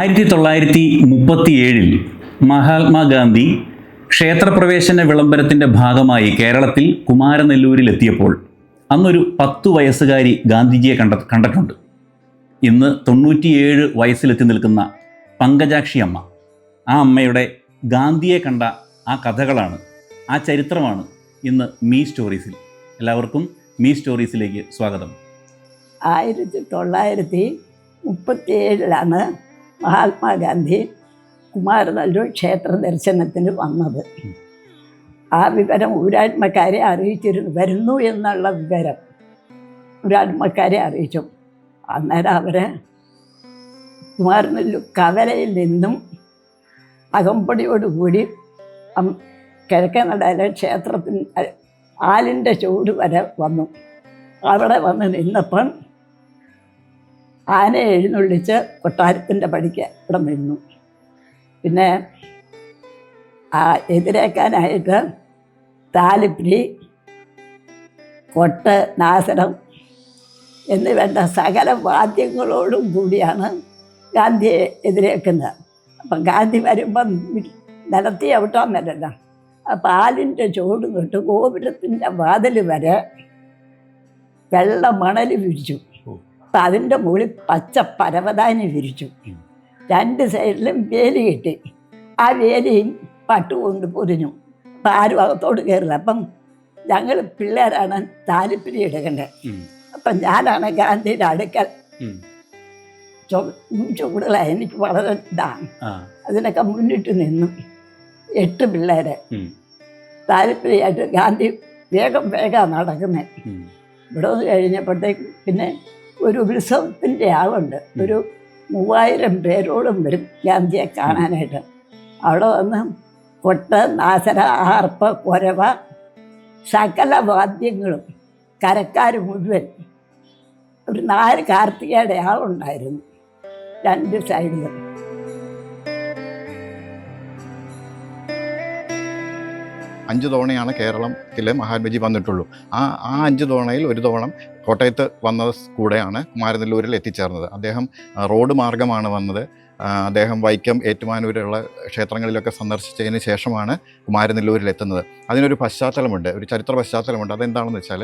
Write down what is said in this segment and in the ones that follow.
ആയിരത്തി തൊള്ളായിരത്തി മുപ്പത്തിയേഴിൽ മഹാത്മാഗാന്ധി ക്ഷേത്രപ്രവേശന വിളംബരത്തിന്റെ ഭാഗമായി കേരളത്തിൽ കുമാരനെല്ലൂരിലെത്തിയപ്പോൾ അന്നൊരു പത്തു വയസ്സുകാരി ഗാന്ധിജിയെ കണ്ട കണ്ടിട്ടുണ്ട്. ഇന്ന് തൊണ്ണൂറ്റിയേഴ് വയസ്സിലെത്തി നിൽക്കുന്ന പങ്കജാക്ഷി അമ്മ. ആ അമ്മയുടെ ഗാന്ധിയെ കണ്ട ആ കഥകളാണ് ആ ചരിത്രമാണ് ഇന്ന് മീ സ്റ്റോറീസിൽ. എല്ലാവർക്കും മീ സ്റ്റോറീസിലേക്ക് സ്വാഗതം. ആയിരത്തി തൊള്ളായിരത്തി മുപ്പത്തിയേഴിലാണ് മഹാത്മാഗാന്ധി കുമാരനല്ലൂർ ക്ഷേത്ര ദർശനത്തിന് വന്നത്. ആ വിവരം ഊരാത്മക്കാരെ അറിയിച്ചിരുന്നു വരുന്നു എന്നുള്ള വിവരം ഊരാത്മക്കാരെ അറിയിച്ചു. അന്നേരം അവരെ കുമാരനല്ലൂർ കവലയിൽ നിന്നും അകമ്പടിയോടുകൂടി കിഴക്കനടയിലെ ക്ഷേത്രത്തിന്റെ ആലിന്റെ ചൂട് വരെ വന്നു. അവിടെ വന്ന് നിന്നപ്പം ആനയെ എഴുന്നള്ളിച്ച് കൊട്ടാരത്തിന്റെ പടിക്ക് ഇവിടെ വരുന്നു. പിന്നെ ആ എതിരേക്കാനായിട്ട് താലിപ്പിരി കൊട്ട് നാസരം എന്ന് വേണ്ട സകല വാദ്യങ്ങളോടും കൂടിയാണ് ഗാന്ധിയെ എതിരേക്കുന്നത്. അപ്പം ഗാന്ധി വരുമ്പം നിലത്തി അവിട്ടാൻ വരല്ല അപ്പം ആലിന്റെ ചുവട് തൊട്ട് ഗോപുരത്തിന്റെ വാതിൽ വരെ വെള്ള മണൽ വിരിച്ചു. അപ്പം അതിന്റെ മുകളിൽ പച്ച പരവതാനി വിരിച്ചു. രണ്ട് സൈഡിലും വേലി കിട്ടി. ആ വേലിയും പട്ടു കൊണ്ട് പൊരിഞ്ഞു അപ്പം ആരും അകത്തോട് കയറില്ല അപ്പം ഞങ്ങൾ പിള്ളേരാണ് താലിപ്പിരി എടുക്കേണ്ടത് അപ്പം ഞാനാണ് ഗാന്ധിയുടെ അടുക്കൽ. ഉം. ചൂടുകളായി എനിക്ക് വളരെ ഇതാണ് അതിനൊക്കെ മുന്നിട്ട് നിന്നു. എട്ട് പിള്ളേരെ. ഉം, താല്പര്യമായിട്ട് ഗാന്ധി വേഗം വേഗം നടക്കുന്നത്. ഇവിടെ കഴിഞ്ഞപ്പോഴത്തേക്ക് പിന്നെ ഒരു ഉത്സവത്തിന്റെ ആളുണ്ട്. ഒരു മൂവായിരം പേരോടും വരും ഗാന്ധിയെ കാണാനായിട്ട്. അവിടെ വന്ന് കൊട്ട് നാസര ആർപ്പ് കൊരവ സകല വാദ്യങ്ങളും കരക്കാർ മുഴുവൻ. ഒരു നാല് കാർത്തികയുടെ ആളുണ്ടായിരുന്നു. രണ്ട് സൈഡിലും അഞ്ച് തവണയാണ് കേരളത്തിൽ മഹാത്മജി വന്നിട്ടുള്ളൂ. ആ ആ അഞ്ച് തവണയിൽ ഒരു തവണ കോട്ടയത്ത് വന്ന കൂടെയാണ് കുമാരനെല്ലൂരിൽ എത്തിച്ചേർന്നത്. അദ്ദേഹം റോഡ് മാർഗമാണ് വന്നത്. അദ്ദേഹം വൈക്കം ഏറ്റുമാനൂരുള്ള ക്ഷേത്രങ്ങളിലൊക്കെ സന്ദർശിച്ചതിന് ശേഷമാണ് കുമാരനെല്ലൂരിൽ എത്തുന്നത്. അതിനൊരു പശ്ചാത്തലമുണ്ട്. ഒരു ചരിത്ര പശ്ചാത്തലമുണ്ട്. അതെന്താണെന്ന് വെച്ചാൽ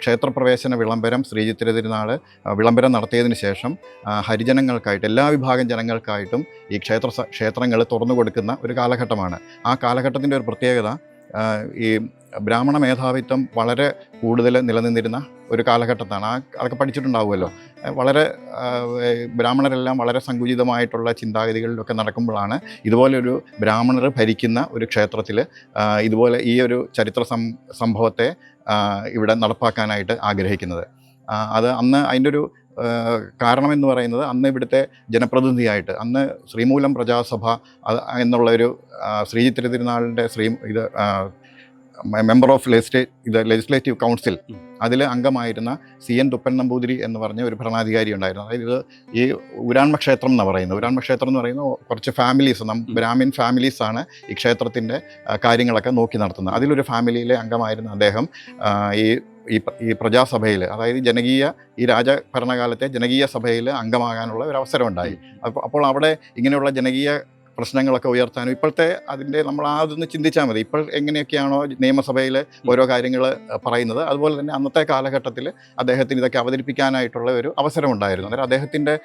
ക്ഷേത്രപ്രവേശന വിളംബരം ശ്രീചിത്തിര തിരുനാൾ വിളംബരം നടത്തിയതിന് ശേഷം ഹരിജനങ്ങൾക്കായിട്ട് എല്ലാ വിഭാഗം ജനങ്ങൾക്കായിട്ടും ഈ ക്ഷേത്ര ക്ഷേത്രങ്ങൾ തുറന്നു കൊടുക്കുന്ന ഒരു കാലഘട്ടമാണ്. ആ കാലഘട്ടത്തിന്റെ ഒരു പ്രത്യേകത ഈ ബ്രാഹ്മണ മേധാവിത്വം വളരെ കൂടുതൽ നിലനിന്നിരുന്ന ഒരു കാലഘട്ടത്താണ്. ആ അതൊക്കെ പഠിച്ചിട്ടുണ്ടാവുമല്ലോ. വളരെ ബ്രാഹ്മണരെല്ലാം വളരെ സങ്കുചിതമായിട്ടുള്ള ചിന്താഗതികളിലൊക്കെ നടക്കുമ്പോഴാണ് ഇതുപോലൊരു ബ്രാഹ്മണർ ഭരിക്കുന്ന ഒരു ക്ഷേത്രത്തിൽ ഇതുപോലെ ഈ ഒരു ചരിത്ര സംഭവത്തെ ഇവിടെ നടപ്പാക്കാനായിട്ട് ആഗ്രഹിക്കുന്നത്. അത് അന്ന് അതിന്റെ ഒരു കാരണമെന്ന് പറയുന്നത് അന്ന് ഇവിടുത്തെ ജനപ്രതിനിധിയായിട്ട് അന്ന് ശ്രീമൂലം പ്രജാസഭ എന്നുള്ളൊരു എന്നുള്ള ഒരു തിരുനാളിന്റെ ശ്രീ ഇത് മെമ്പർ ഓഫ് ലെജിസ്ലേറ്റ് ഇത് ലെജിസ്ലേറ്റീവ് കൗൺസിൽ. അതിൽ അംഗമായിരുന്ന സി എൻ തുപ്പൻ നമ്പൂതിരി എന്ന് പറഞ്ഞ ഒരു ഭരണാധികാരി ഉണ്ടായിരുന്നു അതായത് ഇത് ഈ ഉരാൺമ ക്ഷേത്രം എന്ന് പറയുന്നത് ഉരാൺമ ക്ഷേത്രം എന്ന് പറയുന്നത് കുറച്ച് ഫാമിലീസ് നം. ബ്രാഹ്മിൻ ഫാമിലീസാണ് ഈ ക്ഷേത്രത്തിന്റെ കാര്യങ്ങളൊക്കെ നോക്കി നടത്തുന്നത് അതിലൊരു ഫാമിലിയിലെ അംഗമായിരുന്ന അദ്ദേഹം ഈ ഈ ഈ പ്രജാസഭയിൽ അതായത് ജനകീയ ഈ രാജ ഭരണകാലത്തെ ജനകീയ സഭയിൽ അംഗമാകാനുള്ള ഒരു അവസരം ഉണ്ടായി അപ്പോൾ അപ്പോൾ അവിടെ ഇങ്ങനെയുള്ള ജനകീയ പ്രശ്നങ്ങളൊക്കെ ഉയർത്താനും ഇപ്പോഴത്തെ അതിന്റെ നമ്മൾ അതൊന്ന് ചിന്തിച്ചാൽ മതി. ഇപ്പോൾ എങ്ങനെയൊക്കെയാണോ നിയമസഭയിൽ ഓരോ കാര്യങ്ങൾ പറയുന്നത്. അതുപോലെ തന്നെ അന്നത്തെ കാലഘട്ടത്തിൽ അദ്ദേഹത്തിന് ഇതൊക്കെ അവതരിപ്പിക്കാനായിട്ടുള്ള ഒരു അവസരമുണ്ടായിരുന്നു. അന്നേരം അദ്ദേഹത്തിന്റെ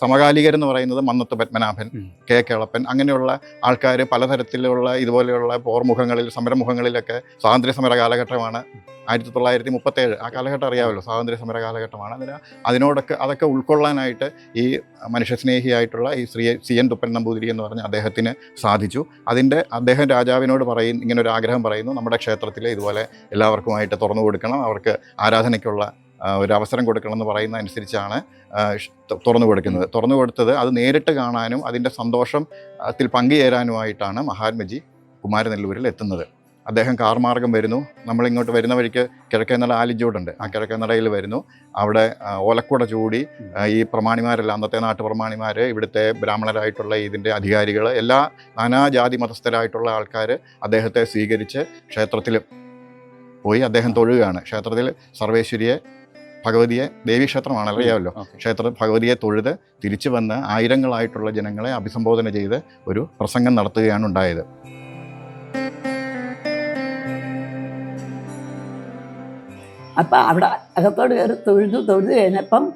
സമകാലികരെന്ന് പറയുന്നത് മന്നത്ത് പത്മനാഭൻ കെ കേളപ്പൻ അങ്ങനെയുള്ള ആൾക്കാർ പലതരത്തിലുള്ള ഇതുപോലെയുള്ള പോർമുഖങ്ങളിൽ സമരമുഖങ്ങളിലൊക്കെ സ്വാതന്ത്ര്യ സമര കാലഘട്ടമാണ് ആയിരത്തി തൊള്ളായിരത്തി മുപ്പത്തേഴ്. ആ കാലഘട്ടം അറിയാമല്ലോ. സ്വാതന്ത്ര്യ സമര കാലഘട്ടമാണ്. അതിന് അതിനോടൊക്കെ അതൊക്കെ ഉൾക്കൊള്ളാനായിട്ട് ഈ മനുഷ്യസ്നേഹിയായിട്ടുള്ള ഈ ശ്രീ സി എൻ തുപ്പൻ നമ്പൂതിരി എന്ന് പറഞ്ഞ് അദ്ദേഹത്തിന് സാധിച്ചു. അതിന്റെ അദ്ദേഹം രാജാവിനോട് പറയും ഇങ്ങനെ ഒരു ആഗ്രഹം പറയുന്നു നമ്മുടെ ക്ഷേത്രത്തിൽ ഇതുപോലെ എല്ലാവർക്കുമായിട്ട് തുറന്നു കൊടുക്കണം അവർക്ക് ആരാധനയ്ക്കുള്ള ഒരു അവസരം കൊടുക്കണം എന്ന് പറയുന്ന അനുസരിച്ചാണ് തുറന്നു കൊടുക്കുന്നത്. തുറന്നു കൊടുത്തത് അത് നേരിട്ട് കാണാനും അതിന്റെ സന്തോഷം അതിൽ പങ്കുചേരാനുമായിട്ടാണ് മഹാത്മജി കുമാരനെല്ലൂരിൽ എത്തുന്നത്. അദ്ദേഹം കാർമാർഗം വരുന്നു. നമ്മളിങ്ങോട്ട് വരുന്ന വഴിക്ക് കിഴക്കേനട ആലിജോടുണ്ട് ആ കിഴക്കേനടയിൽ വരുന്നു. അവിടെ ഓലക്കൂട ചൂടി ഈ പ്രമാണിമാരെല്ലാം അന്നത്തെ നാട്ടു പ്രമാണിമാർ ഇവിടുത്തെ ബ്രാഹ്മണരായിട്ടുള്ള ഇതിന്റെ അധികാരികൾ എല്ലാ നാനാജാതി മതസ്ഥരായിട്ടുള്ള ആൾക്കാർ അദ്ദേഹത്തെ സ്വീകരിച്ച് ക്ഷേത്രത്തിൽ പോയി അദ്ദേഹം തൊഴുകയാണ്. ക്ഷേത്രത്തിൽ സർവേശ്വരിയെ ഭഗവതിയെ ദേവീക്ഷേത്രമാണ് അറിയാമല്ലോ? ക്ഷേത്ര ഭഗവതിയെ തൊഴുത് തിരിച്ചു വന്ന് ആയിരങ്ങളായിട്ടുള്ള ജനങ്ങളെ അഭിസംബോധന ചെയ്ത് ഒരു പ്രസംഗം നടത്തുകയാണ് ഉണ്ടായത്. അപ്പം അവിടെ അകത്തോട് കയറി തൊഴുതു തൊഴുതു കഴിഞ്ഞപ്പം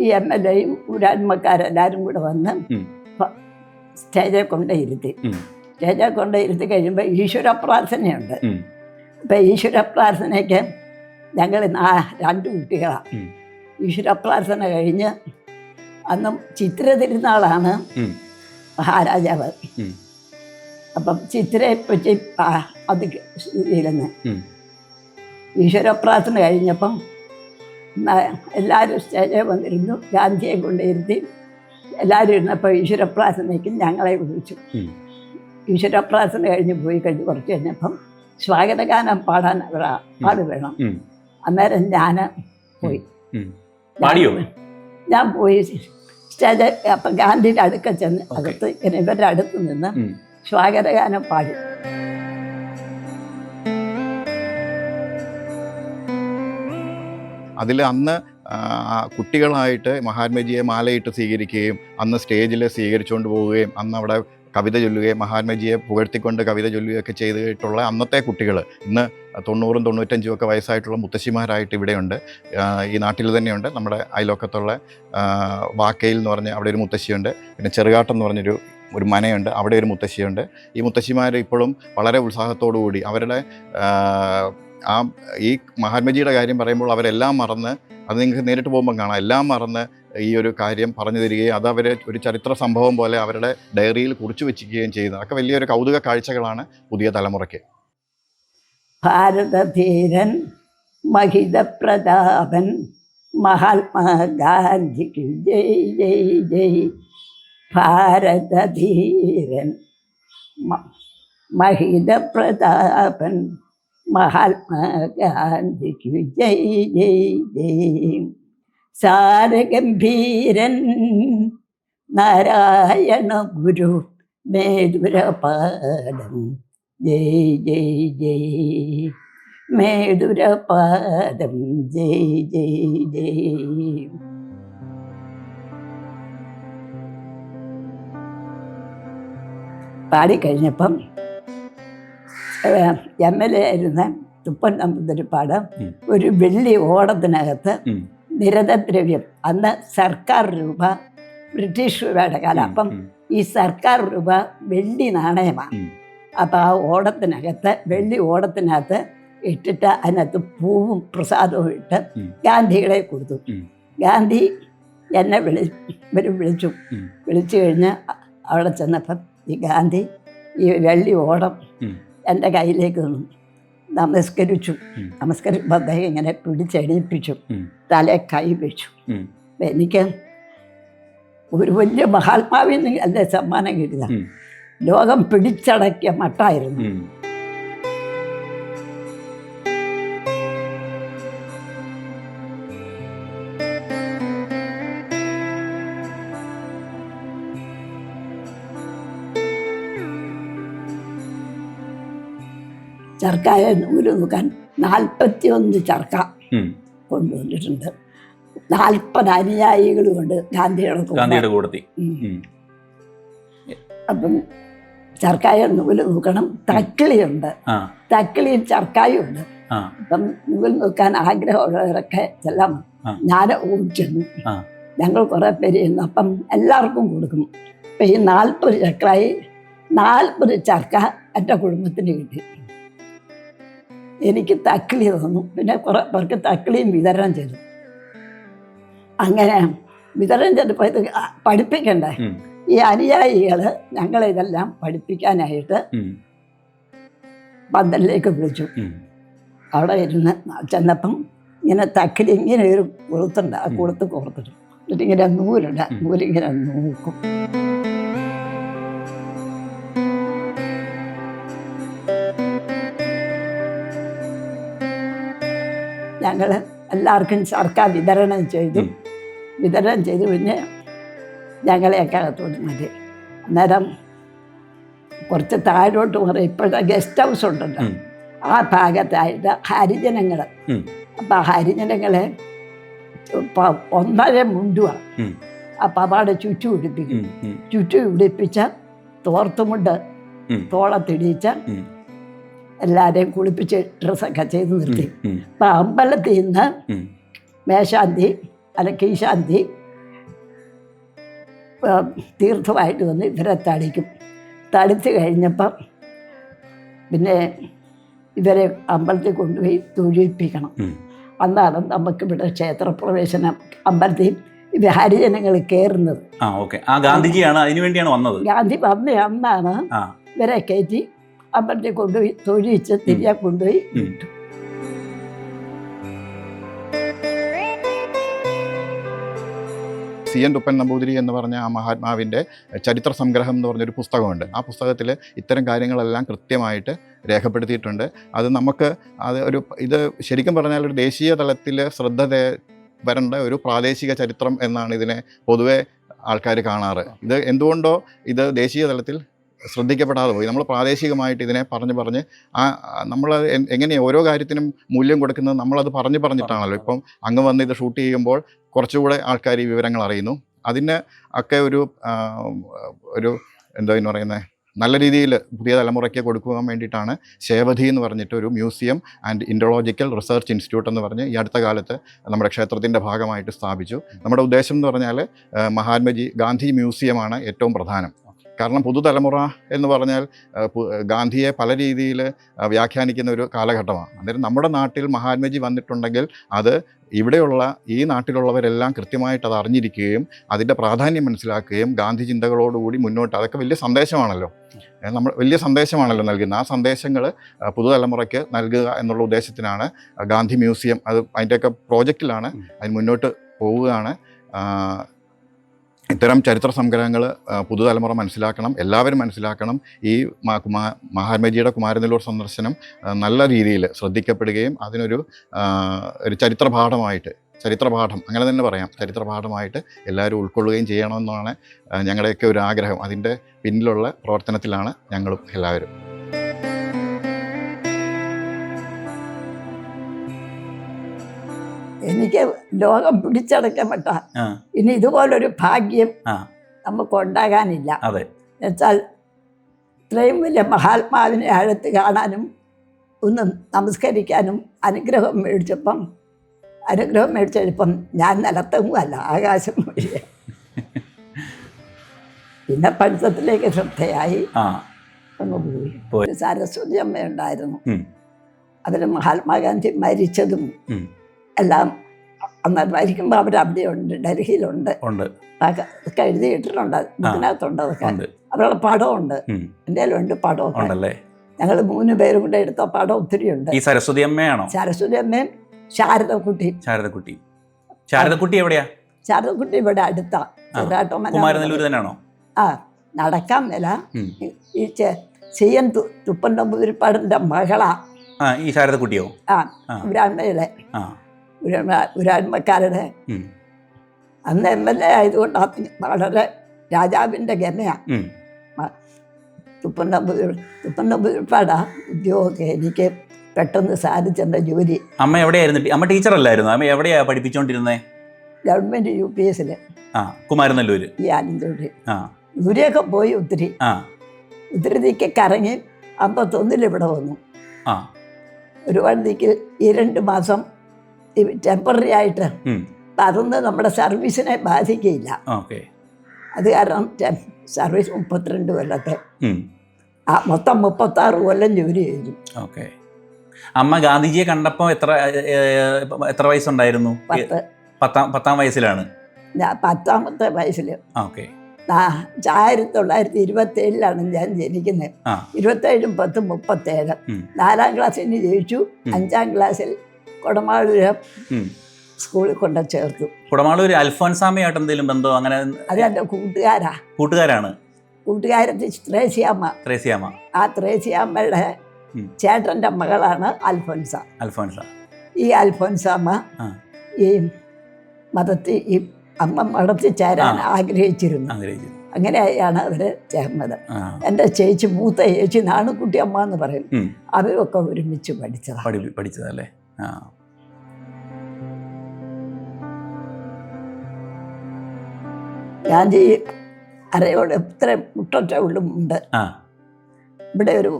ഈ എം എൽ എയും ഊരാന്മക്കാരെല്ലാവരും കൂടെ വന്ന് സ്റ്റേജെ സ്റ്റേജിൽ കൊണ്ടേ ഇരുത്തി സ്റ്റേജിൽ കൊണ്ടേ ഇരുത്തി കഴിയുമ്പോൾ ഈശ്വര പ്രാർത്ഥനയുണ്ട്. അപ്പം ഈശ്വര പ്രാർത്ഥനയ്ക്ക് ഞങ്ങൾ രണ്ട് കുട്ടികളാണ്. ഈശ്വര പ്രാർത്ഥന കഴിഞ്ഞ് അന്നും ചിത്ര തിരുനാളാണ് ഉം. മഹാരാജാവ്. അപ്പം ചിത്രയെ പറ്റി അത് ഇരുന്ന് ഉം. ഈശ്വര കഴിഞ്ഞപ്പം എല്ലാവരും സ്റ്റേജിൽ വന്നിരുന്നു ഗാന്ധിയെ കൊണ്ടിരുത്തി എല്ലാവരും ഇരുന്നപ്പോൾ ഈശ്വരപ്രാർത്ഥനയ്ക്ക് ഞങ്ങളെ വിളിച്ചു. ഈശ്വരപ്രാർത്ഥന ഈശ്വര കഴിഞ്ഞ് പോയി കഴിഞ്ഞ് കുറച്ച് കഴിഞ്ഞപ്പം സ്വാഗതഗാനം പാടാൻ അവർ പാട് വേണം അന്നേരം ഞാൻ പോയി. പാടിയോ? ഞാൻ പോയി. സ്റ്റേജ് അപ്പം ഗാന്ധിയുടെ അടുക്ക ചെന്ന്. അകത്ത് ഇങ്ങനെ ഇവരുടെ അടുത്ത് നിന്ന് സ്വാഗതഗാനം പാടി. അതിൽ അന്ന് കുട്ടികളായിട്ട് മഹാത്മജിയെ മാലയിട്ട് സ്വീകരിക്കുകയും അന്ന് സ്റ്റേജിൽ സ്വീകരിച്ചുകൊണ്ട് പോവുകയും അന്ന് അവിടെ കവിത ചൊല്ലുകയും മഹാത്മജിയെ പുകഴ്ത്തിക്കൊണ്ട് കവിത ചൊല്ലുകയൊക്കെ ചെയ്തിട്ടുള്ള അന്നത്തെ കുട്ടികൾ. ഇന്ന് തൊണ്ണൂറും തൊണ്ണൂറ്റഞ്ചും ഒക്കെ വയസ്സായിട്ടുള്ള മുത്തശ്ശിമാരായിട്ട് ഇവിടെയുണ്ട്. ഈ നാട്ടിൽ തന്നെയുണ്ട്. നമ്മുടെ അയലോക്കത്തുള്ള വാക്കയിൽ എന്ന് പറഞ്ഞ അവിടെ ഒരു മുത്തശ്ശിയുണ്ട്. പിന്നെ ചെറുകാട്ടം എന്ന് പറഞ്ഞൊരു ഒരു മനയുണ്ട്. അവിടെ ഒരു മുത്തശ്ശിയുണ്ട്. ഈ മുത്തശ്ശിമാർ ഇപ്പോഴും വളരെ ഉത്സാഹത്തോടു കൂടി അവരുടെ ആ, ഈ മഹാത്മജിയുടെ കാര്യം പറയുമ്പോൾ അവരെല്ലാം മറന്ന് അത് നിങ്ങൾക്ക് നേരിട്ട് പോകുമ്പോൾ കാണാം. എല്ലാം മറന്ന് ഈ ഒരു കാര്യം പറഞ്ഞു തരികയും അത് അവരെ ഒരു ചരിത്ര സംഭവം പോലെ അവരുടെ ഡയറിയിൽ കുറിച്ചു വെച്ചിരിക്കുകയും ചെയ്യുന്നത് അതൊക്കെ വലിയൊരു കൗതുക കാഴ്ചകളാണ് പുതിയ തലമുറയ്ക്ക്. ഭാരതധീരൻ മഹിതപ്രതാപൻ മഹാത്മാഗാന്ധിക്ക് ജയ് ജയ് ജയ്. ഭാരതധീരൻ മഹിതപ്രതാപൻ മഹാത്മാഗാന്ധിക്ക് ജയ് ജയ് ജയ്. സാരഗംഭീരൻ നാരായണ ഗുരു മേധുരപാദം. ജയ് ജയ് ജയ്. മേധുരപാദം. ജയ് ജയ് ജയ്. പാടിക്കഴിഞ്ഞപ്പം എം എൽ എ ആയിരുന്ന തുപ്പൻ നമ്പൂതിരിപ്പാട്. ഒരു വെള്ളി ഓടത്തിനകത്ത്. നിരതദ്രവ്യം അന്ന് സർക്കാർ രൂപ ബ്രിട്ടീഷ് രൂപയുടെ കാലം അപ്പം ഈ സർക്കാർ രൂപ വെള്ളി നാണയമാണ്. അപ്പം ആ ഓടത്തിനകത്ത് വെള്ളി ഓടത്തിനകത്ത് ഇട്ടിട്ട് അതിനകത്ത് പൂവും പ്രസാദവും ഇട്ട്. ഗാന്ധികളെ കൊടുത്തു ഗാന്ധി എന്നെ വിളി വരും വിളിച്ചു. വിളിച്ചു കഴിഞ്ഞ് അവിടെ ചെന്നപ്പം ഈ ഗാന്ധി ഈ വെള്ളി ഓടം. എന്റെ കയ്യിലേക്ക് തന്നു നമസ്കരിച്ചു. നമസ്കരിക്കുമ്പോൾ അദ്ദേഹം ഇങ്ങനെ പിടിച്ചെണീപ്പിച്ചു. തലേ കൈ വെച്ചു. എനിക്ക് ഒരു വലിയ മഹാത്മാവിന് എന്റെ സമ്മാനം കിട്ടിയതാണ് ലോകം പിടിച്ചടക്കിയ മട്ടായിരുന്നു. ചർക്കായ നൂൽ നോക്കാൻ നാൽപ്പത്തി ഒന്ന് ചർക്ക. കൊണ്ടുവന്നിട്ടുണ്ട് നാൽപ്പത് അനുയായികളുമുണ്ട് ഗാന്ധിയുടെ. ഗാന്ധിയുടെ കൂടത്തി ഉം. ഉം. അപ്പം ചർക്കായ നൂൽ നോക്കണം തക്കിളിയുണ്ട് ആ തക്കിളിയും ചർക്കായും ഉണ്ട് അപ്പം നൂൽ നോക്കാൻ ആഗ്രഹമുള്ളവരൊക്കെ ചെല്ലാം. ഞാൻ ഓടിച്ചെന്നു. ഞങ്ങൾ കുറേ പേര് ചെയ്യുന്നു അപ്പം എല്ലാവർക്കും കൊടുക്കും അപ്പം ഈ നാൽപ്പത് ചക്രായി നാൽപ്പത് ചർക്ക എന്റെ കുടുംബത്തിന് കിട്ടി എനിക്ക് തക്കിളി തന്നു. പിന്നെ കുറേ പേർക്ക് തക്കിളിയും വിതരണം ചെയ്തു. അങ്ങനെ വിതരണം ചെയ്തപ്പോൾ ഇത് പഠിപ്പിക്കണ്ടേ. ഈ അനുയായികൾ ഞങ്ങളിതെല്ലാം പഠിപ്പിക്കാനായിട്ട്. പന്തലിലേക്ക് വിളിച്ചു. അവിടെ ഇരുന്ന് ചെന്നപ്പം ഇങ്ങനെ തക്കിലി ഇങ്ങനെ ഒരു കൊളുത്തുണ്ട്. ആ. കൊളുത്ത് കോർത്തിട്ട്. എന്നിട്ട് ഇങ്ങനെ നൂലുണ്ട്. നൂലിങ്ങനെ നോക്കും. ഞങ്ങൾ എല്ലാവർക്കും സർക്കാർ വിതരണം ചെയ്തു. വിതരണം ചെയ്തു. പിന്നെ ഞങ്ങളെയൊക്കെ അകത്തോട്ട് മതി അന്നേരം കുറച്ച് താഴോട്ട് മാറി. ഇപ്പോഴത്തെ ഗസ്റ്റ് ഹൗസ് ഉണ്ടല്ലോ. ആ ഭാഗത്തായിട്ട് ഹരിജനങ്ങൾ. അപ്പം ആ ഹരിജനങ്ങളെ ഒന്നര മുണ്ടുവാണ്. ആ പവാട ചുറ്റു പിടിപ്പിക്കും. ചുറ്റു പിടിപ്പിച്ച തോർത്തുമുണ്ട്. ഉം. എല്ലാവരെയും കുളിപ്പിച്ച് ഡ്രസ്സൊക്കെ ചെയ്ത് നിർത്തി. അപ്പം അമ്പലത്തിൽ നിന്ന് മേശാന്തി അല്ല കീശാന്തി തീർത്ഥമായിട്ട് വന്ന് ഇവരെ തളിക്കും. തളിച്ച് കഴിഞ്ഞപ്പം പിന്നെ ഇവരെ അമ്പലത്തിൽ കൊണ്ടുപോയി തൊഴിപ്പിക്കണം അന്നാണ് നമുക്കിവിടെ ക്ഷേത്രപ്രവേശനം അമ്പലത്തിൽ ഹരിജനങ്ങൾ കയറുന്നത്. ആ ഓക്കെ. ആ ഗാന്ധിജിയാണ് അതിനു വേണ്ടിയാണ് വന്നത്. ഗാന്ധി വന്ന അന്നാണ് ഇവരെ കയറ്റി അമ്പലത്തിൽ കൊണ്ടുപോയി തൊഴിച്ച് തിരികെ കൊണ്ടുപോയി. ഇട്ടു. സി എൻ ടുപ്പൻ നമ്പൂതിരി എന്ന് പറഞ്ഞ ആ മഹാത്മാവിന്റെ ചരിത്ര സംഗ്രഹം എന്ന് പറഞ്ഞൊരു പുസ്തകമുണ്ട്. ആ പുസ്തകത്തിൽ ഇത്തരം കാര്യങ്ങളെല്ലാം കൃത്യമായിട്ട് രേഖപ്പെടുത്തിയിട്ടുണ്ട്. അത് നമുക്ക് അത് ഒരു ഇത് ശരിക്കും പറഞ്ഞാൽ ഒരു ദേശീയ തലത്തിൽ ശ്രദ്ധ തേ- വരേണ്ട ഒരു പ്രാദേശിക ചരിത്രം എന്നാണ് ഇതിനെ പൊതുവെ ആൾക്കാർ കാണാറ്. ഇത് എന്തുകൊണ്ടോ ഇത് ദേശീയ തലത്തിൽ ശ്രദ്ധിക്കപ്പെടാതെ പോയി. നമ്മൾ പ്രാദേശികമായിട്ട് ഇതിനെ പറഞ്ഞ് പറഞ്ഞ് ആ നമ്മൾ എങ്ങനെ ഓരോ കാര്യത്തിനും മൂല്യം കൊടുക്കുന്നത് നമ്മളത് പറഞ്ഞ് പറഞ്ഞിട്ടാണല്ലോ. ഇപ്പം അങ്ങ് വന്ന് ഇത് ഷൂട്ട് ചെയ്യുമ്പോൾ കുറച്ചുകൂടെ ആൾക്കാർ ഈ വിവരങ്ങൾ അറിയുന്നു. അതിന് ഒക്കെ ഒരു ഒരു എന്താ പറയുന്നത് നല്ല രീതിയിൽ പുതിയ തലമുറയ്ക്ക് കൊടുക്കുവാൻ വേണ്ടിയിട്ടാണ് ശേവധി എന്ന് പറഞ്ഞിട്ട് ഒരു museum and Indological research institute എന്ന് പറഞ്ഞ് ഈ അടുത്ത കാലത്ത് നമ്മുടെ ക്ഷേത്രത്തിന്റെ ഭാഗമായിട്ട് സ്ഥാപിച്ചു. നമ്മുടെ ഉദ്ദേശം എന്ന് പറഞ്ഞാൽ മഹാത്മജി ഗാന്ധി മ്യൂസിയമാണ് ഏറ്റവും പ്രധാനം. കാരണം പുതുതലമുറ എന്ന് പറഞ്ഞാൽ ഗാന്ധിയെ പല രീതിയിൽ വ്യാഖ്യാനിക്കുന്ന ഒരു കാലഘട്ടമാണ്. അന്നേരം നമ്മുടെ നാട്ടിൽ മഹാത്മജി വന്നിട്ടുണ്ടെങ്കിൽ അത് ഇവിടെയുള്ള ഈ നാട്ടിലുള്ളവരെല്ലാം കൃത്യമായിട്ട് അത് അറിഞ്ഞിരിക്കുകയും അതിന്റെ പ്രാധാന്യം മനസ്സിലാക്കുകയും ഗാന്ധി ചിന്തകളോടുകൂടി മുന്നോട്ട് അതൊക്കെ വലിയ സന്ദേശമാണല്ലോ. നമ്മൾ വലിയ സന്ദേശമാണല്ലോ നൽകുന്നത്. ആ സന്ദേശങ്ങൾ പുതുതലമുറയ്ക്ക് നൽകുക എന്നുള്ള ഉദ്ദേശത്തിനാണ് ഗാന്ധി മ്യൂസിയം അത് അതിന്റെയൊക്കെ പ്രോജക്റ്റിലാണ് അതിന് മുന്നോട്ട് പോവുകയാണ്. ഇത്തരം ചരിത്ര സംഗ്രഹങ്ങൾ പുതുതലമുറ മനസ്സിലാക്കണം എല്ലാവരും മനസ്സിലാക്കണം. ഈ മഹാത്മജിയുടെ കുമാരനെല്ലൂർ സന്ദർശനം നല്ല രീതിയിൽ ശ്രദ്ധിക്കപ്പെടുകയും അതിനൊരു ഒരു ചരിത്രപാഠമായിട്ട് ചരിത്രപാഠം അങ്ങനെ തന്നെ പറയാം ചരിത്രപാഠമായിട്ട് എല്ലാവരും ഉൾക്കൊള്ളുകയും ചെയ്യണമെന്നാണ് ഞങ്ങളുടെയൊക്കെ ഒരു ആഗ്രഹം അതിന്റെ പിന്നിലുള്ള പ്രവർത്തനത്തിലാണ് ഞങ്ങളും എല്ലാവരും. എനിക്ക് ലോകം പിടിച്ചടക്കാൻ പറ്റ. ഇനി ഇതുപോലൊരു ഭാഗ്യം. നമുക്ക് ഉണ്ടാകാനില്ല എന്നുവെച്ചാൽ ഇത്രയും വലിയ മഹാത്മാവിനെ അഴത്ത് കാണാനും ഒന്ന് നമസ്കരിക്കാനും അനുഗ്രഹം മേടിച്ചപ്പം അനുഗ്രഹം മേടിച്ചപ്പം ഞാൻ നിലത്തങ്ങുമല്ല ആകാശം വഴിയെ. പിന്നെ പഠിത്തത്തിലേക്ക് ശ്രദ്ധയായി. അങ്ങ് പോയി. സരസ്വതി അമ്മയുണ്ടായിരുന്നു. അതിൽ മഹാത്മാഗാന്ധി മരിച്ചതും. എല്ലാം അന്നായിരിക്കുമ്പോൾ മരിക്കുമ്പോൾ അവർ അവിടെ ഉണ്ട് ഡൽഹിയിലുണ്ട്. ഉണ്ട്. അതൊക്കെ എഴുതിയിട്ടിട്ടുണ്ട് ഇതിനകത്തുണ്ട് അതൊക്കെ. അവരുടെ പടമുണ്ട്. ഉണ്ട് എന്റെ ഉണ്ട് പടമൊക്കെ. ഉണ്ടല്ലേ? ഞങ്ങൾ മൂന്ന് പേരും കൂടെ എടുത്ത പടം ഒത്തിരി ഉണ്ട്. ഈ സരസ്വതി അമ്മയാണോ? സരസ്വതി അമ്മയും ശാരദക്കുട്ടി. ശാരദക്കുട്ടി. ശാരദക്കുട്ടി എവിടെയാ? ശാരദക്കുട്ടി ഇവിടെ അടുത്താട്ടോ. കുമാരനെല്ലൂർ തന്നെയാണോ? ആ നടക്കാൻ മേല. ഈ സി എൻ തുപ്പൻ നമ്പൂതിരിപ്പാടിന്റെ മകളാ. ഈ ശാരദക്കുട്ടിയോ? ആ ആ. ഉം. അന്ന് എം എൽ എ ആയതുകൊണ്ട് അത് വളരെ രാജാവിന്റെ ഗമയാണ് തുപ്പന്ന തുപ്പൻ ഉദ്യോഗമൊക്കെ എനിക്ക് പെട്ടെന്ന് സാധിച്ചെന്റെ ജോലി. അമ്മ എവിടെയായിരുന്നു? അമ്മ ടീച്ചർ അല്ലായിരുന്നു അമ്മ എവിടെയാ പഠിപ്പിച്ചോണ്ടിരുന്നേ? ഗവൺമെന്റ് യു പി എസിൽ. കുമാരനെല്ലൂര്. ഈ ആനന്ദൂര് ദൂരെയൊക്കെ പോയി ഒത്തിരി. ഒത്തിരി ദിക്ക് കറങ്ങി അമ്പത്തൊന്നിൽ ഇവിടെ വന്നു. ഒരുപാട് ദിക്ക് ഈ രണ്ട് മാസം ടെമ്പററി ആയിട്ട്. അപ്പം അതൊന്നും നമ്മുടെ സർവീസിനെ ബാധിക്കില്ല അത് കാരണം സർവീസ് മുപ്പത്തിരണ്ട് കൊല്ലത്തെ. ആ മൊത്തം മുപ്പത്താറ് കൊല്ലം ജോലി ചെയ്തു ഓക്കെ. അമ്മ ഗാന്ധിജിയെ കണ്ടപ്പോൾ എത്ര എത്ര വയസ്സുണ്ടായിരുന്നു? പത്ത്. വയസ്സിലാണ്. പത്താമത്തെ വയസ്സിൽ ഓക്കെ. ആയിരത്തി തൊള്ളായിരത്തി ഇരുപത്തേഴിലാണ് ഞാൻ ജനിക്കുന്നത്. ഇരുപത്തേഴും പത്തും മുപ്പത്തേഴ്. നാലാം ക്ലാസ്സിന് ജയിച്ചു. അഞ്ചാം ക്ലാസ്സിൽ കൊടമാളൂര് ഉം. സ്കൂളിൽ കൊണ്ട ചേർത്തു. കുടമാളൂർ അൽഫോൻസാമയായിട്ട് എന്തെങ്കിലും ബന്ധം? അങ്ങനെ അത് എന്റെ കൂട്ടുകാരാ. കൂട്ടുകാരാണ്. കൂട്ടുകാരത്തി ത്രേസ്യാമ്മ. ത്രേസ്യാമ്മ. ആ ത്രേസ്യാമ്മയുടെ ചേട്ടന്റെ ചേട്ടന്റെ മകളാണ് അൽഫോൻസ അൽഫോൻസ ഈ അൽഫോൻസാമ്മ ഈ മതത്തിൽ ഈ അമ്മ മടത്തി ചേരാൻ. ആഗ്രഹിച്ചിരുന്നു. ആഗ്രഹിച്ചു അങ്ങനെയാണ് അവർ ചേർന്നത്. എന്റെ എന്റെ ചേച്ചി മൂത്ത ചേച്ചി നാണുക്കുട്ടി അമ്മ എന്ന് പറയും. അവരൊക്കെ ഒരുമിച്ച് പഠിച്ചതാണ് പഠി പഠിച്ചതല്ലേ? ആ. ഗാന്ധി അരയോട് എത്ര മുട്ടൊറ്റ ഉള്ളും ഉണ്ട് ഇവിടെ ഒരു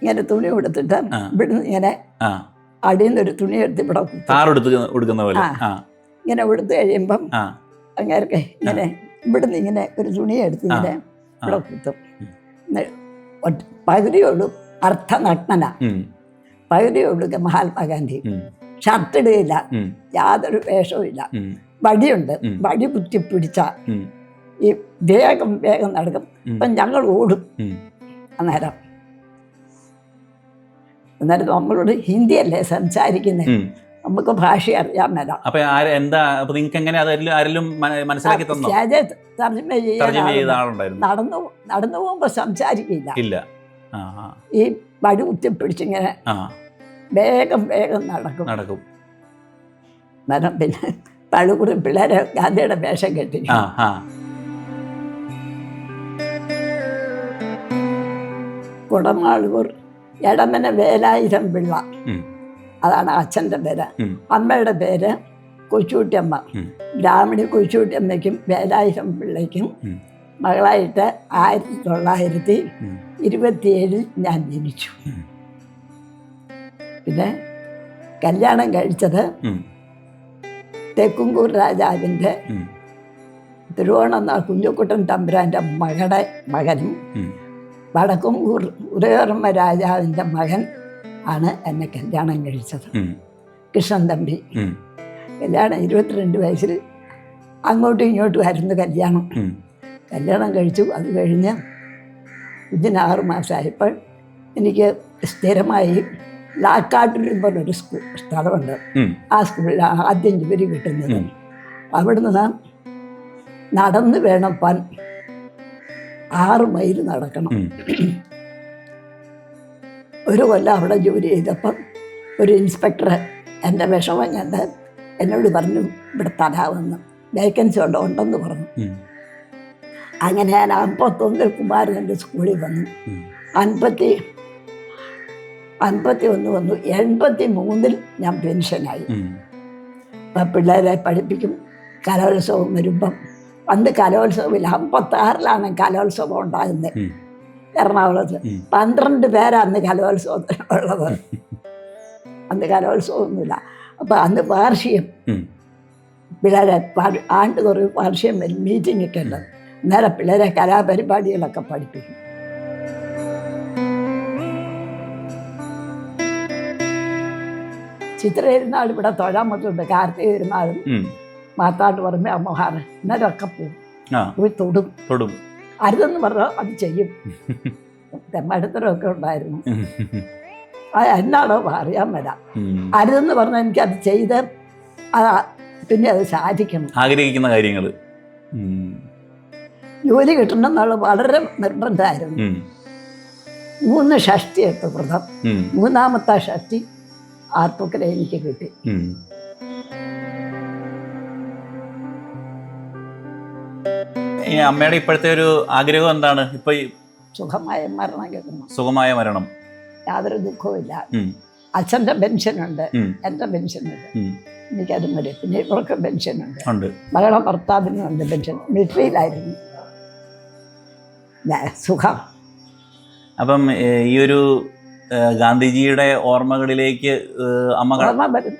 ഇങ്ങനെ തുണി കൊടുത്തിട്ട്. ഇവിടുന്ന് ഇങ്ങനെ അടിയിൽ നിന്ന് ഒരു തുണി എടുത്ത് ഇവിടെ കൊടുക്കുന്ന പോലെ. ഇങ്ങനെ ഉടുത്ത് കഴിയുമ്പം അങ്ങേർക്ക് ഇങ്ങനെ ഇവിടുന്ന് ഇങ്ങനെ ഒരു തുണി എടുത്ത് ഇങ്ങനെ. ഇവിടെ കുത്തും ഉം. അർത്ഥ ഒറ്റ- പകുതിയുള്ളൂ അർത്ഥനഗ്നന ഉം, പകുതിയുള്ളൂ മഹാത്മാഗാന്ധി. ഉം, ഷർട്ട് ഇടുകയില്ല യാതൊരു വേഷവും ഇല്ല വടിയുണ്ട്. വടി കുത്തി പിടിച്ച ഈ വേഗം വേഗം നടക്കും. അപ്പം ഞങ്ങൾ ഓടും. അന്നേരം. അന്നേരം നമ്മളോട് ഹിന്ദിയല്ലേ സംസാരിക്കുന്നത് നമുക്ക് ഭാഷ അറിയാൻ മേല. അപ്പൊ ആര് എന്താ അപ്പൊ നിങ്ങൾക്ക് എങ്ങനെ ആരെങ്കിലും മനസ്സിലാക്കി തന്നോ? തർജമ ചെയ്യാൻ നടന്നു നടന്നു പോകുമ്പോ സംസാരിക്കില്ല. ഇല്ല. ഈ വടി കുത്തി പിടിച്ചിങ്ങനെ വേഗം വേഗം നടക്കും. നടക്കും. അന്നേരം പിന്നെ പഴുകുറി പിള്ളേരെ ഗാന്ധിയുടെ വേഷം കെട്ടി. കുടമാളൂർ എടമന വേലായിരം പിള്ള. അതാണ് അച്ഛന്റെ പേര്. അമ്മയുടെ പേര് കൊച്ചുകുട്ടിയമ്മ. ബ്രാഹ്മണി കൊച്ചുകുട്ടിയമ്മയ്ക്കും വേലായിരം പിള്ളയ്ക്കും. മകളായിട്ട് ആയിരത്തി തൊള്ളായിരത്തി ഇരുപത്തിയേഴിൽ ഞാൻ ജനിച്ചു. പിന്നെ കല്യാണം കഴിച്ചത്. തെക്കുംകൂർ രാജാവിന്റെ തിരുവോണം കുഞ്ഞുക്കുട്ടൻ തമ്പുരാന്റെ മകളുടെ മകനും വടക്കും വടക്കുംകൂർ ഉദയോർമ്മ രാജാവിന്റെ മകൻ ആണ് എന്നെ കല്യാണം കഴിച്ചത്. കൃഷ്ണൻ തമ്പി. കല്യാണം ഇരുപത്തിരണ്ട് വയസ്സിൽ അങ്ങോട്ടും ഇങ്ങോട്ടും ആയിരുന്നു കല്യാണം. കല്യാണം കഴിച്ചു. അത് കഴിഞ്ഞ് ഇതിന് ആറ് മാസമായപ്പോൾ എനിക്ക് സ്ഥിരമായി ലാക്കാട്ടിലും ഒരു സ്കൂൾ സ്ഥലമുണ്ട്. ആ സ്കൂളിൽ ആദ്യം ജോലി കിട്ടുന്നത്. അവിടുന്ന് നടന്ന് വേണം പൻ ആറ് മൈൽ നടക്കണം. ഒരു കൊല്ലം അവിടെ ജോലി ചെയ്തപ്പം ഒരു ഇൻസ്പെക്ടർ എന്റെ വിഷമം കണ്ട് എന്നോട് പറഞ്ഞു ഇവിടെ തരാമെന്ന് വേക്കൻസി ഉണ്ടോ? ഉണ്ടെന്ന് പറഞ്ഞു. അങ്ങനെ ഞാൻ അമ്പത്തൊന്നിൽ കുമാരൻ എന്റെ സ്കൂളിൽ വന്നു. അൻപത്തി അൻപത്തി ഒന്ന് വന്നു. എൺപത്തി മൂന്നിൽ ഞാൻ പെൻഷനായി. പിള്ളേരെ പഠിപ്പിക്കും. കലോത്സവം വരുമ്പം. അന്ന് കലോത്സവമില്ല. അമ്പത്താറിലാണ് കലോത്സവം ഉണ്ടാകുന്നത്. എറണാകുളത്ത്. പന്ത്രണ്ട് പേരാണ് അന്ന് കലോത്സവത്തിന് ഉള്ളത് അന്ന് കലോത്സവമൊന്നുമില്ല. അപ്പം അന്ന് വാർഷികം. പിള്ളേരെ ആണ്ടുതോറും വാർഷികം വരും മീറ്റിംഗ് ഒക്കെ ഉണ്ട്. അന്നേരം പിള്ളേരെ കലാപരിപാടികളൊക്കെ പഠിപ്പിക്കും. ചിത്ര ഇരുന്നാൾ ഇവിടെ തൊഴാൻ പറ്റുന്നുണ്ട്. കാർത്തിക ഇരുന്നാളും ഉം. മാത്താട്ട് പറമ്പ് അമ്മഹാറ് അന്നേരമൊക്കെ പോകും പോയി തൊടും. തൊടും. അരുതെന്ന് പറഞ്ഞാൽ അത് ചെയ്യും. തെമ്മടുത്തരമൊക്കെ ഉണ്ടായിരുന്നു. എന്നാണോ അറിയാൻ വരാം. അരുതെന്ന് പറഞ്ഞാൽ എനിക്ക് അത് ചെയ്ത് പിന്നെ അത് സാധിക്കണം. ആഗ്രഹിക്കുന്ന കാര്യങ്ങൾ ജോലി കിട്ടണം എന്നുള്ള വളരെ നിർബന്ധമായിരുന്നു. മൂന്ന് ഷഷ്ടിയൊക്കെ വ്രതം. മൂന്നാമത്തെ ഷഷ്ടി ആർപ്പൊക്കെ എനിക്ക് കിട്ടി. അമ്മയുടെ ഇപ്പോഴത്തെ ഒരു ആഗ്രഹം എന്താണ്? ഇപ്പൊ സുഖമായ മരണം കിട്ടണം സുഖമായ മരണം. യാതൊരു ദുഃഖവുമില്ല അച്ഛന്റെ പെൻഷൻ പെൻഷനുണ്ട്. എന്റെ പെൻഷൻ പെൻഷനുണ്ട്. എനിക്കത് മതി. പിന്നെ ഇവർക്ക് പെൻഷനുണ്ട്. ഉണ്ട്. മകളെ ഭർത്താവിനും ഉണ്ട് പെൻഷൻ. മിലിറ്ററിയിലായിരുന്നു. സുഖം. അപ്പം ഈ ഒരു ഗാന്ധിജിയുടെ ഓർമ്മകളിലേക്ക് അമ്മ ഓർമ്മ വരും.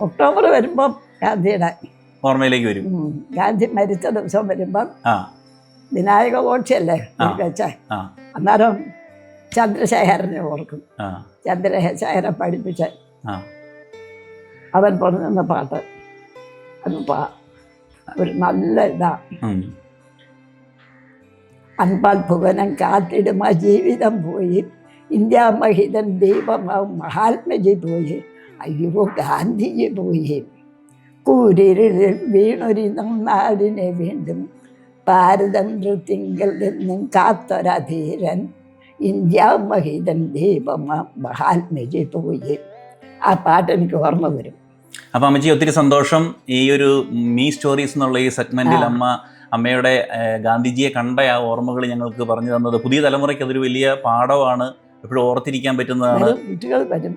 ഒക്ടോബർ വരുമ്പം ഗാന്ധിയുടെ ഓർമ്മയിലേക്ക് വരും. ഗാന്ധി മരിച്ച ദിവസം വരുമ്പം വിനായക ഗോഡ്സെയല്ലേ ആ. വെച്ച. അന്നേരം ചന്ദ്രശേഖരനെ ഓർക്കും. ചന്ദ്രശേഖരൻ പഠിപ്പിച്ച. അവൻ പറഞ്ഞ പാട്ട്. അത് പാ ഒരു നല്ല ഇതാ. അൻപാൽ ഭുവനം കാത്തിടുമ ജീവിതം പോയി. ഇന്ത്യ മഹിതൻ ദൈവമാവും മഹാത്മജി പോയി. അയ്യോ ഗാന്ധിജി പോയി. കൂരിരുളിൽ വീണൊരിതം നാടിനെ വീണ്ടും പാരതന്ത്ര്യത്തിങ്കൽ നിന്നും കാത്തൊരധീരൻ ഇന്ത്യ മഹിതൻ ദൈവമാ മഹാത്മജി പോയി. ആ പാട്ട് എനിക്ക് ഓർമ്മ വരും. അപ്പൊ അമ്മജി ഒത്തിരി സന്തോഷം. ഈ ഒരു മീ സ്റ്റോറീസ് എന്നുള്ള ഈ സെഗ്മെന്റിൽ അമ്മ അമ്മയുടെ ഗാന്ധിജിയെ കണ്ട ആ ഓർമ്മകൾ ഞങ്ങൾക്ക് പറഞ്ഞു തന്നത്. പുതിയ തലമുറയ്ക്ക് അതൊരു വലിയ പാഠമാണ്. എപ്പോഴും ഓർത്തിരിക്കാൻ പറ്റുന്നതാണ് കുട്ടികൾ വരും.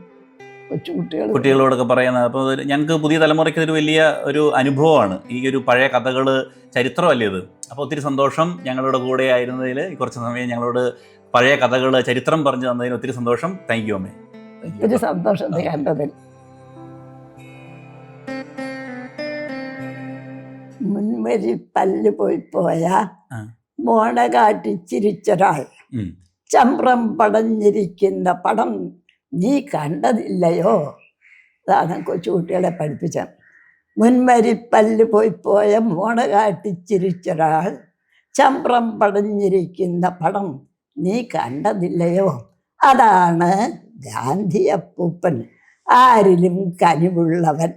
കൊച്ചുകുട്ടികൾ കുട്ടികളോടൊക്കെ പറയുന്നത്. അപ്പോൾ ഞങ്ങൾക്ക് പുതിയ തലമുറയ്ക്ക് ഒരു വലിയ ഒരു അനുഭവമാണ്. ഈ ഒരു പഴയ കഥകൾ ചരിത്രമല്ലേ ഇത്? അപ്പോൾ ഒത്തിരി സന്തോഷം ഞങ്ങളുടെ കൂടെ ആയിരുന്നതിൽ. കുറച്ച് സമയം ഞങ്ങളോട് പഴയ കഥകൾ ചരിത്രം പറഞ്ഞു തന്നതിന് ഒത്തിരി സന്തോഷം. താങ്ക് യു അമ്മേ. ഒത്തിരി സന്തോഷം കണ്ടതിൽ. മുൻവരി പല്ല് പോയി പോയ. മോണ കാട്ടി ചിരിച്ചൊരാൾ. ചമ്രം പടഞ്ഞിരിക്കുന്ന പടം നീ കണ്ടതില്ലയോ? അതാണ് കൊച്ചുകുട്ടികളെ പഠിപ്പിച്ചത് മുൻമരിപ്പല്ല് പല്ല് പോയി പോയ മോണ കാട്ടിച്ചിരിച്ചൊരാൾ ചമ്രം പടഞ്ഞിരിക്കുന്ന പടം നീ കണ്ടതില്ലയോ? അതാണ് ഗാന്ധിയപ്പൂപ്പൻ. ആരിലും കനിവുള്ളവൻ.